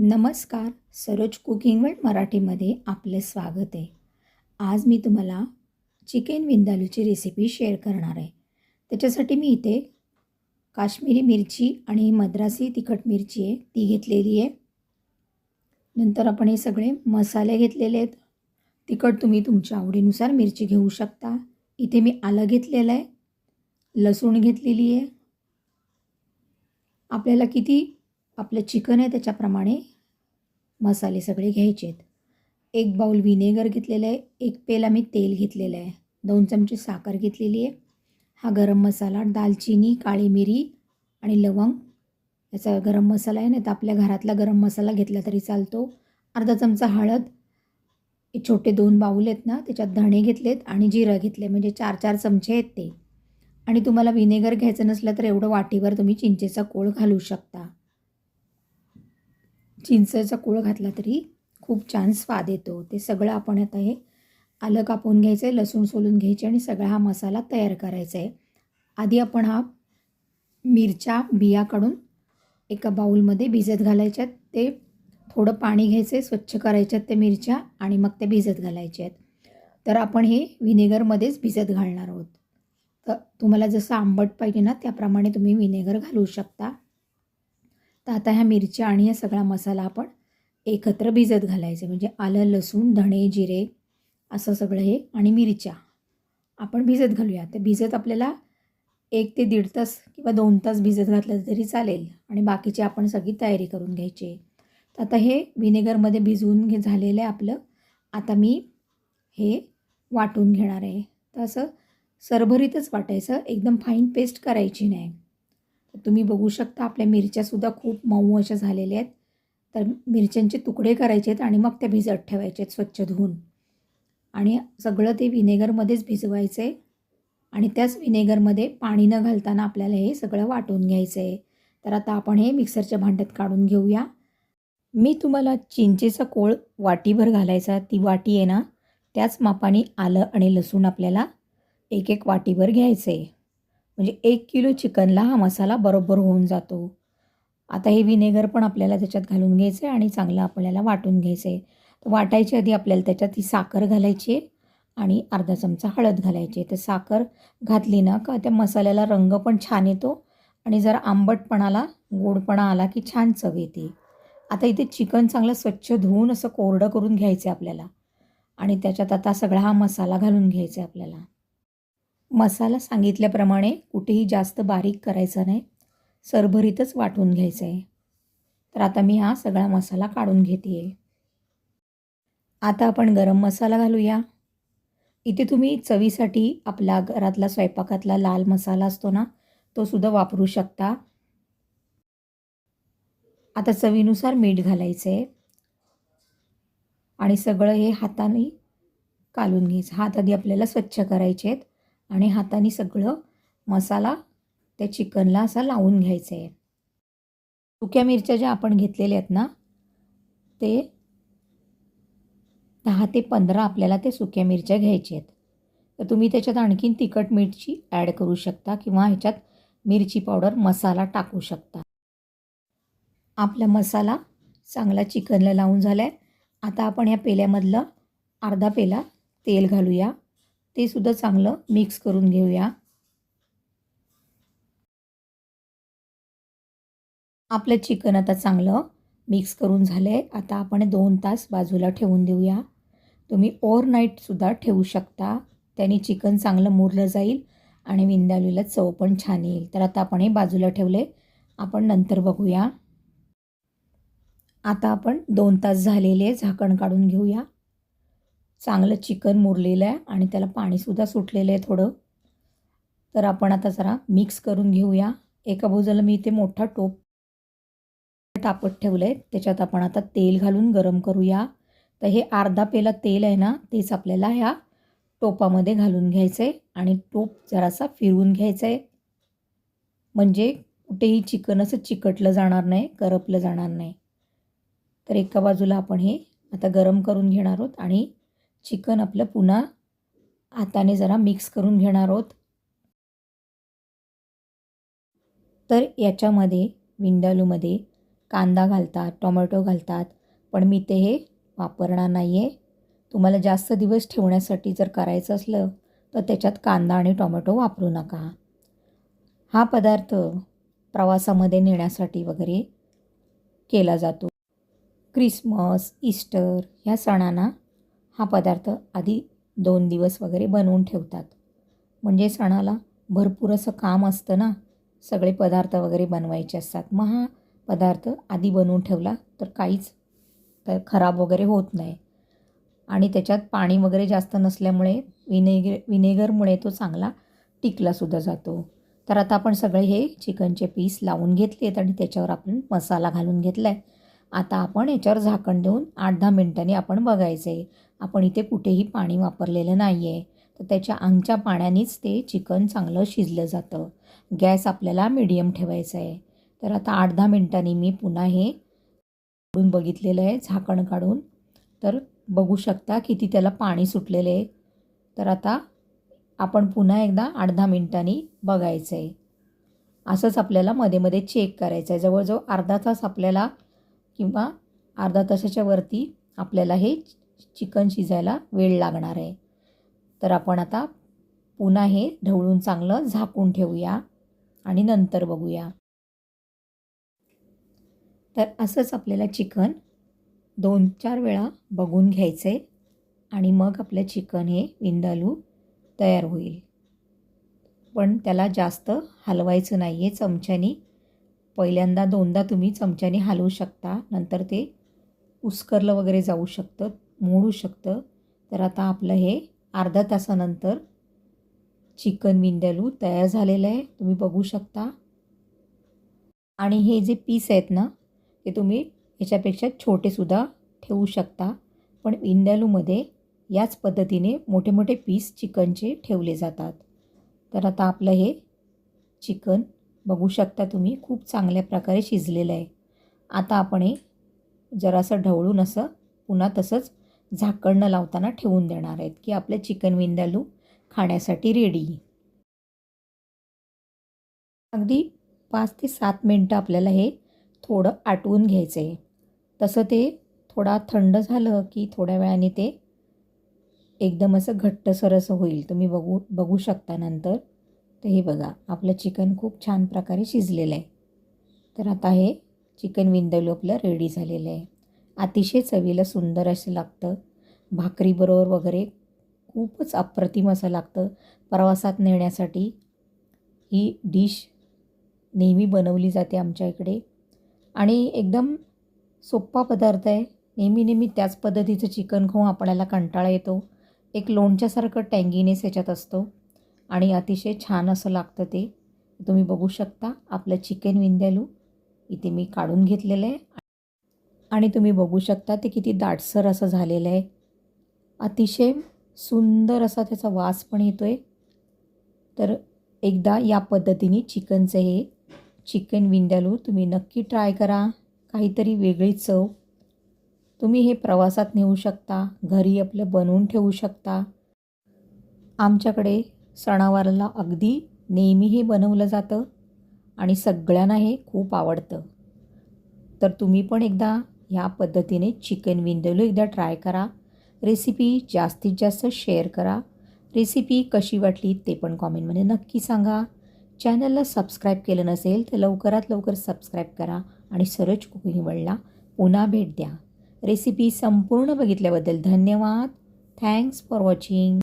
नमस्कार Saroj cooking world मराठीमध्ये आपले स्वागत आहे. आज मी तुम्हाला चिकन विंदालूची रेसिपी शेअर करणार आहे. त्याच्यासाठी मी इथे काश्मीरी मिरची आणि मद्रासी तिखट मिरची आहे ती घेतलेली आहे. नंतर आपण हे सगळे मसाले घेतलेले आहेत. तिखट तुम्ही तुमच्या आवडीनुसार मिरची घेऊ शकता. इथे मी आलं घेतलेलं आहे लसूण घेतलेली आहे. आपल्याला किती आपलं चिकन आहे त्याच्याप्रमाणे मसाले सगळे घ्यायचे आहेत एक बाउल विनेगर घेतलेलं आहे एक पेल आम्ही तेल घेतलेलं आहे. दोन चमचे साखर घेतलेली आहे. हा गरम मसाला दालचिनी काळी मिरी आणि लवंग. याचा गरम मसाला आहे नाही तर आपल्या घरातला गरम मसाला घेतला तरी चालतो. अर्धा चमचा हळद हे छोटे दोन बाऊल आहेत ना त्याच्यात धणे घेतलेत आणि जिरं घेतले म्हणजे चार चार चमचे आहेत ते. आणि तुम्हाला विनेगर घ्यायचं नसलं तर एवढं वाटीवर तुम्ही चिंचेचा कोळ घालू शकता. चिंचेचा कूळ घातला तरी खूप छान स्वाद येतो. ते सगळं आपण आता हे आलं कापून घ्यायचं आहे लसूण सोलून घ्यायचे आणि सगळा हा मसाला तयार करायचा आहे आधी आपण हा मिरच्या बिया काढून एका बाऊलमध्ये भिजत घालायच्यात. ते थोडं पाणी घ्यायचं आहे स्वच्छ करायच्यात त्या मिरच्या आणि मग ते भिजत घालायचे आहेत तर आपण हे व्हिनेगरमध्येच भिजत घालणार आहोत. तर तुम्हाला जसं आंबट पाहिजे ना त्याप्रमाणे तुम्ही विनेगर घालू शकता. तर आता ह्या मिरच्या आणि हा सगळा मसाला आपण एकत्र भिजत घालायचे. म्हणजे आलं लसूण धणे जिरे असं सगळं हे आणि मिरच्या आपण भिजत घालूया. तर भिजत आपल्याला एक ते दीड तास किंवा दोन तास भिजत घातलं तरी चालेल आणि बाकीची आपण सगळी तयारी करून घ्यायची. तर आता हे व्हिनेगरमध्ये भिजवून घे झालेलं आहे आपलं. आता मी हे वाटून घेणार आहे. तर असं सरभरीतच वाटायचं. एकदम फाईन पेस्ट करायची नाही. तुम्ही बघू शकता आपल्या मिरच्यासुद्धा खूप मऊ अशा झालेल्या आहेत. तर मिरच्यांचे तुकडे करायचे आहेत आणि मग त्या भिजत ठेवायचे आहेत स्वच्छ धुवून. आणि सगळं ते विनेगरमध्येच भिजवायचं आहे आणि त्याच विनेगरमध्ये पाणी न घालताना आपल्याला हे सगळं वाटून घ्यायचं आहे तर आता आपण हे मिक्सरच्या भांड्यात काढून घेऊया. मी तुम्हाला चिंचेचा कोळ वाटीभर घालायचा ती वाटी आहे ना त्याच मापाने आलं आणि लसूण आपल्याला एक एक वाटीभर घ्यायचं आहे म्हणजे एक किलो चिकनला हा मसाला बरोबर होऊन जातो. आता हे विनेगर पण आपल्याला त्याच्यात घालून घ्यायचं आहे आणि चांगलं आपल्याला वाटून घ्यायचं. आहे तर वाटायच्या आधी आपल्याला त्याच्यात ही साखर घालायची आहे आणि अर्धा चमचा हळद घालायची. आहे तर साखर घातली ना का त्या मसाल्याला रंग पण छान येतो आणि जर आंबटपणाला गोडपणा आला की छान चव येते. आता इथे चिकन चांगलं स्वच्छ धुवून असं कोरडं करून घ्यायचं आहे आपल्याला आणि त्याच्यात आता सगळा हा मसाला घालून घ्यायचा आहे आपल्याला. मसाला सांगितल्याप्रमाणे कुठेही जास्त बारीक करायचा नाही. सरभरीतच वाटून घ्यायचं आहे तर आता मी हा सगळा मसाला काढून घेते आहे आता आपण गरम मसाला घालूया. इथे तुम्ही चवीसाठी आपला घरातला स्वयंपाकातला लाल मसाला असतो ना तो सुद्धा वापरू शकता. आता चवीनुसार मीठ घालायचं आहे आणि सगळं हे हाताने कालून घ्यायचं. हात आधी आपल्याला स्वच्छ करायचे आहेत आणि हाताने सगळं मसाला त्या चिकनला असा लावून घ्यायचं आहे. सुक्या मिरच्या ज्या आपण घेतलेल्या आहेत ना ते दहा ते पंधरा आपल्याला ते सुक्या मिरच्या घ्यायच्या आहेत. तर तुम्ही त्याच्यात आणखीन तिखट मिरची ॲड करू शकता किंवा ह्याच्यात मिरची पावडर मसाला टाकू शकता. आपला मसाला चांगला चिकनला लावून झाला आहे आता आपण या पेल्यामधलं अर्धा पेला तेल घालूया. ते सुद्धा चांगलं मिक्स करून घेऊया. आपलं चिकन आता चांगलं मिक्स करून झालं आहे आता आपण दोन तास बाजूला ठेवून देऊया. तुम्ही ओव्हरनाईटसुद्धा ठेवू शकता. त्याने चिकन चांगलं मुरलं जाईल आणि विंदालूला चव पण छान येईल. तर आता आपण हे बाजूला ठेवले आपण नंतर बघूया. आता आपण दोन तास झालेले झाकण काढून घेऊया. चांगलं चिकन मुरलेलं आहे आणि त्याला पाणीसुद्धा सुटलेलं आहे थोडं. तर आपण आता जरा मिक्स करून घेऊया. एका बाजूला मी इथे मोठा टोप तापत ठेवलं आहे त्याच्यात आपण आता तेल घालून गरम करूया. तर हे अर्धा पेला तेल आहे ना तेच आपल्याला ह्या टोपामध्ये घालून घ्यायचं आहे आणि टोप जरासा फिरवून घ्यायचं आहे म्हणजे कुठेही चिकन असं चिकटलं जाणार नाही करपलं जाणार नाही. तर एका बाजूला आपण हे आता गरम करून घेणार आहोत आणि चिकन आपलं पुन्हा हाताने जरा मिक्स करून घेणार आहोत. तर याच्यामध्ये विंडालूमध्ये कांदा घालतात टोमॅटो घालतात पण मी ते हे वापरणार नाही आहे तुम्हाला जास्त दिवस ठेवण्यासाठी जर करायचं असलं तर त्याच्यात कांदा आणि टोमॅटो वापरू नका. हा पदार्थ प्रवासामध्ये नेण्यासाठी वगैरे केला जातो. क्रिसमस ईस्टर ह्या सणांना हा पदार्थ आधी दोन दिवस वगैरे बनवून ठेवतात. म्हणजे सणाला भरपूर असं काम असतं ना सगळे पदार्थ वगैरे बनवायचे असतात. मग हा पदार्थ आधी बनवून ठेवला तर काहीच तर खराब वगैरे होत नाही. आणि त्याच्यात पाणी वगैरे जास्त नसल्यामुळे विनेगर विनेगरमुळे तो चांगला टिकलासुद्धा जातो. तर आता आपण सगळे हे चिकनचे पीस लावून घेतले आहेत आणि त्याच्यावर आपण मसाला घालून घेतला आहे आता आपण याच्यावर झाकण देऊन आठ दहा मिनटांनी आपण बघायचं आहे आपण इथे कुठेही पाणी वापरलेलं नाही आहे तर त्याच्या अंगच्या पाण्यानेच ते चिकन चांगलं शिजलं जातं. गॅस आपल्याला मिडियम ठेवायचा आहे तर आता आठ दहा मिनटांनी मी पुन्हा हे काढून बघितलेलं आहे झाकण काढून. तर बघू शकता किती त्याला पाणी सुटलेलं आहे. तर आता आपण पुन्हा एकदा आठ दहा मिनटांनी बघायचं आहे असंच आपल्याला मध्ये मध्ये चेक करायचं आहे जवळजवळ अर्धा तास आपल्याला किंवा अर्धा तासाच्या वरती आपल्याला हे चिकन शिजायला वेळ लागणार आहे. तर आपण आता पुन्हा हे ढवळून चांगलं झाकून ठेवूया आणि नंतर बघूया. तर असंच आपल्याला चिकन दोन चार वेळा बघून घ्यायचं आहे आणि मग आपलं चिकन हे विंदालू तयार होईल. पण त्याला जास्त हलवायचं नाही आहे चमच्यानी. पहिल्यांदा दोनदा तुम्ही चमच्याने हलवू शकता. नंतर ते उस्करलं वगैरे जाऊ शकतं. मोडू शकतं. तर आता आपलं हे अर्धा तासानंतर चिकन विंडलू तयार झालेलं आहे. तुम्ही बघू शकता. आणि हे जे पीस आहेत ना ते तुम्ही ह्याच्यापेक्षा छोटेसुद्धा ठेवू शकता. पण विंडलूमध्ये याच पद्धतीने मोठे मोठे पीस चिकनचे ठेवले जातात. तर आता आपलं हे चिकन बघू शकता तुम्ही खूप चांगल्या प्रकारे शिजलेलं आहे. आता आपण हे जरासं ढवळून असं पुन्हा तसंच झाकण न लावताना ठेवून देणार आहेत की आपलं चिकन विंदालू खाण्यासाठी रेडी अगदी पाच ते सात मिनटं आपल्याला हे थोडं आटवून घ्यायचं आहे तसं ते थोडा थंड झालं की थोड्या वेळाने ते एकदम असं घट्टसर असं होईल. तुम्ही बघू बघू शकता नंतर. तर हे बघा आपलं चिकन खूप छान प्रकारे शिजलेलं आहे. तर आता हे चिकन विंदलू आपलं रेडी झालेलं आहे. अतिशय चवीला सुंदर असं लागतं. भाकरीबरोबर वगैरे खूपच अप्रतिम असं लागतं. प्रवासात नेण्यासाठी ही डिश नेहमी बनवली जाते आमच्या इकडे. आणि एकदम सोप्पा पदार्थ आहे. नेहमी नेहमी त्याच पद्धतीचं चिकन खाऊन आपल्याला कंटाळा येतो. एक लोणच्यासारखं टँगीनेस ह्याच्यात असतो. आणि अतिशय छान असं लागतं ते. तुम्ही बघू शकता आपलं चिकन विंद्यालू इथे मी काढून घेतलेलं आहे. आणि तुम्ही बघू शकता ते किती दाटसर असं झालेलं आहे. अतिशय सुंदर असा त्याचा वास पण येतो आहे तर एकदा या पद्धतीने चिकनचं हे चिकन विंड्यालू तुम्ही नक्की ट्राय करा. काहीतरी वेगळी चव. तुम्ही हे प्रवासात नेऊ शकता घरी आपलं बनवून ठेवू शकता. आमच्याकडे सणावाराला अगदी नेहमी हे बनवलं जातं आणि सगळ्यांना हे खूप आवडतं. तर तुम्ही पण एकदा ह्या पद्धतीने चिकन विंदलू एकदा ट्राय करा. रेसिपी जास्तीत जास्त शेअर करा. रेसिपी कशी वाटली ते पण कॉमेंटमध्ये नक्की सांगा. चॅनलला सबस्क्राईब केलं नसेल तर लवकरात लवकर सबस्क्राईब करा आणि सरच कुकिंग वर्ल्डला पुन्हा भेट द्या. रेसिपी संपूर्ण बघितल्याबद्दल धन्यवाद. Thanks for watching